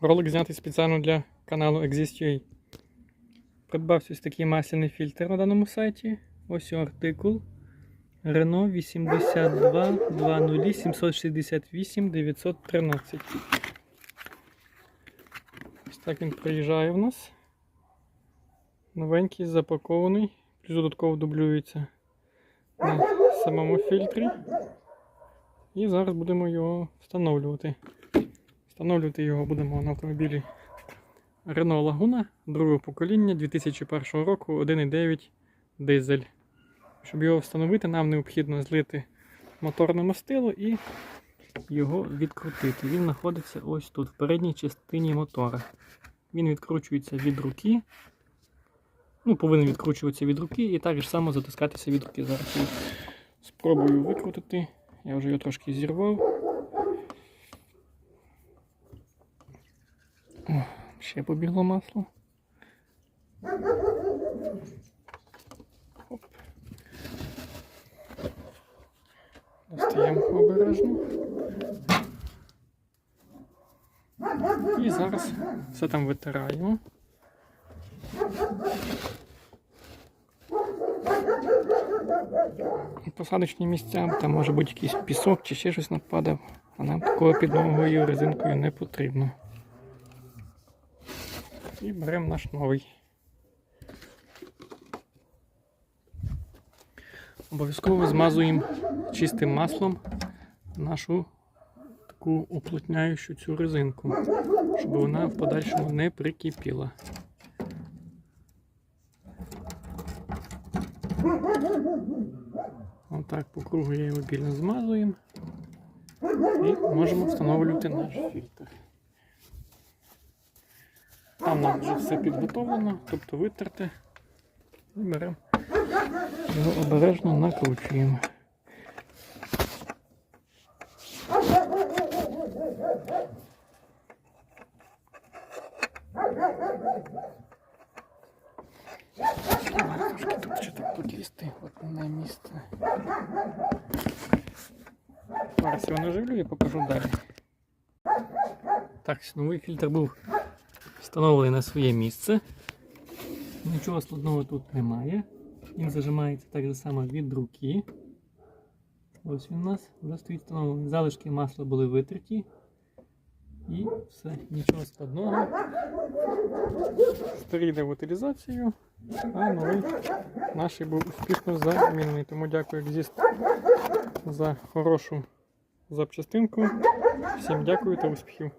Ролик знятий спеціально для каналу Exist.ua. Придбав ось такий масляний фільтр на даному сайті. Ось його артикул. Renault 82 20 768 913. Ось так він приїжджає в нас. Новенький, запакований, плюс додатково дублюється на самому фільтрі. І зараз будемо його встановлювати. Встановлювати його будемо на автомобілі Renault Laguna другого покоління 2001 року 1,9 дизель. Щоб його встановити, нам необхідно злити моторне мастило і його відкрутити. Він знаходиться ось тут, в передній частині мотора. Він відкручується від руки. Ну, повинен відкручуватися від руки і так же само затискатися від руки. Зараз спробую викрутити. Я вже його трошки зірвав. Ще побігло масло. Оп. Достаємо обережно. І зараз все там витираємо. Посадочні місця, там може бути якийсь пісок чи ще щось нападав, а нам такого під ногою резинкою не потрібно. І беремо наш новий. Обов'язково змазуємо чистим маслом нашу таку уплотняючу цю резинку, щоб вона в подальшому не прикипіла. Отак по кругу я його більно змазуємо і можемо встановлювати наш фільтр. Там нам вже все підготовлено, тобто витерте. І беремо його обережно накручуємо. Ще так подлізти, на місце. Зараз його наживлю і покажу далі. Так, новий фільтр був встановлений на своє місце. Нічого складного тут немає. Він зажимається так само від руки. Ось він у нас вже стоїть встановлений. Залишки масла були витерті. І все, нічого складного. Старий в утилізацію, а новий наш був успішно замінений. Тому дякую Exist за хорошу запчастинку. Всім дякую та успіхів.